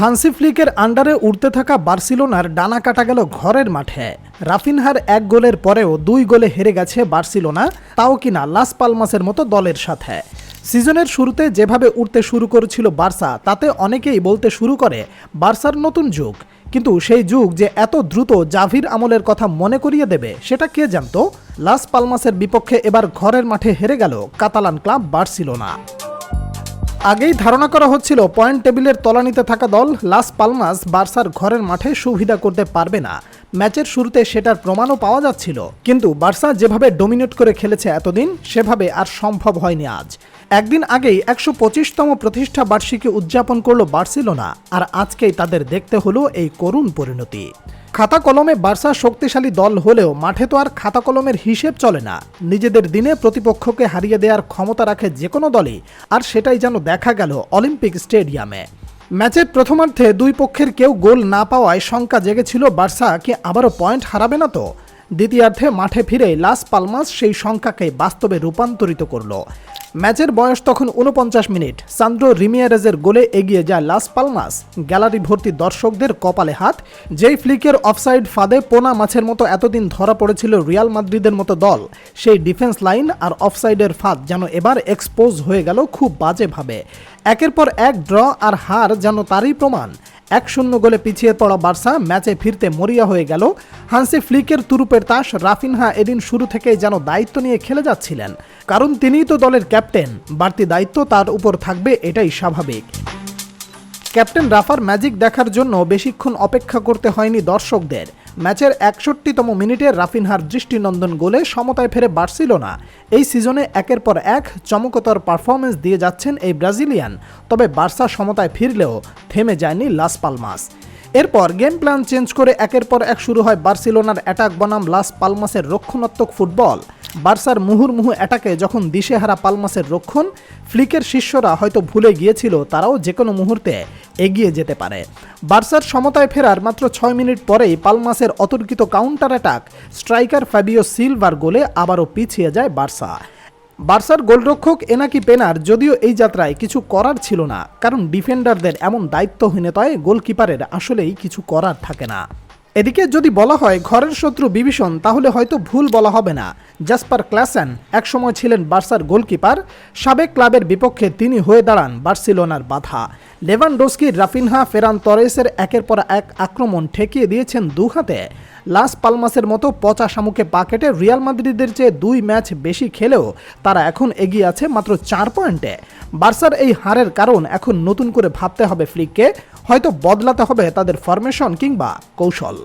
Hansi ফ্লিকের আন্ডারে উঠতে থাকা বার্সিলোনার ডানা কাটা গেল ঘরের মাঠে। রাফিনহার এক গোলের পরেও দুই গোলে হেরে গেছে বার্সিলোনা, তাও কিনা লাস পালমাসের মতো দলের সাথে। সিজনের শুরুতে যেভাবে উঠতে শুরু করেছিল বার্সা, তাতে অনেকেই বলতে শুরু করে, বার্সার নতুন যুগ। কিন্তু সেই যুগ যে এত দ্রুত জাভির আমলের কথা মনে করিয়ে দেবে, সেটা কে জানতো? লাস পালমাসের বিপক্ষে এবার ঘরের মাঠে হেরে গেল কাতালান ক্লাব বার্সিলোনা। আগেই ধারণা করা হচ্ছিল পয়েন্ট টেবিলের তলানিতে থাকা দল লাস পালমাস বার্সার ঘরের মাঠে সুবিধা করতে পারবে না। ম্যাচের শুরুতে সেটার প্রমাণও পাওয়া যাচ্ছিল। কিন্তু বার্সা যেভাবে ডোমিনেট করে খেলেছে এতদিন, সেভাবে আর সম্ভব হয়নি আজ। একদিন আগেই একশো পঁচিশতম প্রতিষ্ঠা বার্ষিকী উদযাপন করল বার্সিলোনা। আর আজকেই তাদের দেখতে হলো এই করুণ পরিণতি। খাতা কলমে বার্সা শক্তিশালী দল হলেও মাঠে তো আর খাতা কলমের হিসেব চলে না। নিজেদের দিনে প্রতিপক্ষকে হারিয়ে দেওয়ার ক্ষমতা রাখে যে কোনো দলই, আর সেটাই যেন দেখা গেল অলিম্পিক স্টেডিয়ামে। ম্যাচের প্রথমার্ধে দুই পক্ষের কেউ গোল না পাওয়ায় শঙ্কা জেগেছিল বার্সা, কি আবারও পয়েন্ট হারাবে না তো? দ্বিতীয়ার্ধে মাঠে ফিরে লাস পালমাস সেই সংখ্যাকে বাস্তবে রূপান্তরিত করল। ম্যাচের বয়স তখন উনপঞ্চাশ মিনিট। সান্দ্রো রিমিয়ারেজের গোলে এগিয়ে যায় লাস পালমাস। গ্যালারি ভর্তি দর্শকদের কপালে হাত। যেই ফ্লিকের অফসাইড ফাঁদে পোনা মাছের মতো এতদিন ধরা পড়েছিল রিয়াল মাদ্রিদের মতো দল, সেই ডিফেন্স লাইন আর অফসাইডের ফাঁদ যেন এবার এক্সপোজ হয়ে গেল খুব বাজেভাবে। একের পর এক ড্র আর হার যেন তারই প্রমাণ। এক শূন্য গোলে পিছিয়ে পড়া বার্সা ম্যাচে ফিরতে মরিয়া হয়ে গেল। হান্সি ফ্লিকের তুরুপের তাস রাফিনহা এদিন শুরু থেকেই যেন দায়িত্ব নিয়ে খেলে যাচ্ছিলেন। কারণ তিনিই তো দলের ক্যাপ্টেন, বাড়তি দায়িত্ব তার উপর থাকবে এটাই স্বাভাবিক। ক্যাপ্টেন রাফার ম্যাজিক দেখার জন্য বেশিক্ষণ অপেক্ষা করতে হয়নি দর্শকদের। ম্যাচের একষট্টিতম মিনিটে রাফিনহার দৃষ্টিনন্দন গোলে সমতায় ফেরে বার্সিলোনা। এই সিজনে একের পর এক চমকতর পারফরমেন্স দিয়ে যাচ্ছেন এই ব্রাজিলিয়ান, তবে বার্সা সমতায় ফিরলেও থেমে যায়নি লাস পালমাস। এরপর গেম প্ল্যান চেঞ্জ করে একের পর এক শুরু হয় বার্সিলোনার অ্যাটাক বনাম লাস পালমাসের রক্ষণাত্মক ফুটবল। বার্সার মুহুর্মুহু অ্যাটাকে যখন দিশেহারা পালমাসের রক্ষণ, ফ্লিকের শিষ্যরা হয়তো ভুলে গিয়েছিল, তারাও যে কোনো মুহূর্তে এগিয়ে যেতে পারে। বার্সার সমতায় ফেরার মাত্র ছয় মিনিট পরেই পালমাসের অতর্কিত কাউন্টার অ্যাটাক স্ট্রাইকার ফ্যাবিও সিলভার গোলে আবারও পিছিয়ে যায় বার্সা। বার্সার গোলরক্ষক এনাকি পেনার যদিও এই যাত্রায় কিছু করার ছিল না, কারণ ডিফেন্ডারদের এমন দায়িত্বহীনতায় গোলকিপারের আসলেই কিছু করার থাকে না। এদিকে যদি বলা হয় ঘরের শত্রু বিভীষণ, তাহলে হয়তো ভুল বলা হবে না। জাসপার ক্লাসেন একসময় ছিলেন বার্সার গোলকিপার। সাবেক ক্লাবের বিপক্ষে তিনি হয়ে দাঁড়ান বার্সিলোনার বাধা। লেভানডোস্কি, রাফিনহা, ফেরান তরেসের একের পর এক আক্রমণ ঠেকিয়ে দিয়েছেন দু হাতে। লাস পালমাসের মতো পচা শামুকে পা কেটে রিয়াল মাদ্রিদের চেয়ে দুই ম্যাচ বেশি খেলেও তারা এখন এগিয়ে আছে মাত্র চার পয়েন্টে। বার্সার এই হারের কারণ এখন নতুন করে ভাবতে হবে ফ্লিককে। হয়তো বদলাতে হবে তাদের ফরমেশন কিংবা কৌশল।